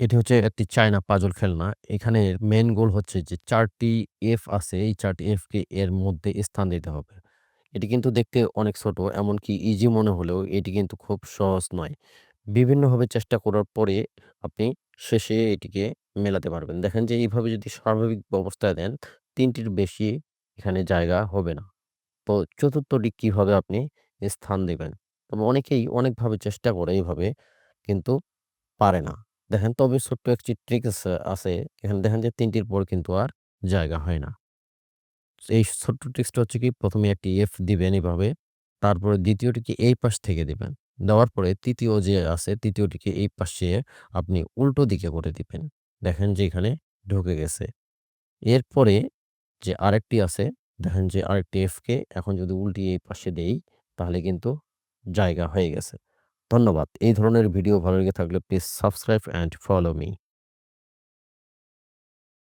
এটি হচ্ছে একটি চায়না পাজল খেলনা। এখানে মেইন গোল হচ্ছে যে চারটি এফ আছে। এই ৪ টি এফ কে এর মধ্যে স্থান দিতে হবে। এটি কিন্তু দেখতে অনেক ছোট। এমনকি ইজি মনে হলেও এটি কিন্তু খুব সহজ নয়। বিভিন্নভাবে চেষ্টা করার পরে আপনি শেষে এটিকে মেলাতে পারবেন। দেখেন যে এইভাবে যদি স্বাভাবিক অবস্থায় দেন, তিনটির বেশি এখানে জায়গা হবে না। তো চতুর্থটি কীভাবে আপনি স্থান দেবেন তবে অনেকেই অনেকভাবে চেষ্টা করে এইভাবে, কিন্তু পারে না। দেখেন তবে ছোট্ট একটি ট্রিকস আছে। এখানে দেখেন যে তিনটির পর কিন্তু আর জায়গা হয় না। এই ছোট্ট ট্রিক্সটা হচ্ছে কি, প্রথমে একটি এফ দিবেন এভাবে। তারপরে দ্বিতীয়টিকে এই পাশ থেকে দিবেন। দেওয়ার পরে তৃতীয় যে আছে, তৃতীয়টিকে এই পাশে আপনি উল্টো দিকে করে দিবেন। দেখেন যে এখানে ঢুকে গেছে। এরপরে যে আরেকটি আছে, দেখেন যে আরেকটি এফকে এখন যদি উল্টি এই পাশে দেই, তাহলে কিন্তু জায়গা হয়ে গেছে। ধন্যবাদ। এই ধরনের ভিডিও ভালো লেগে থাকলে please subscribe and follow me.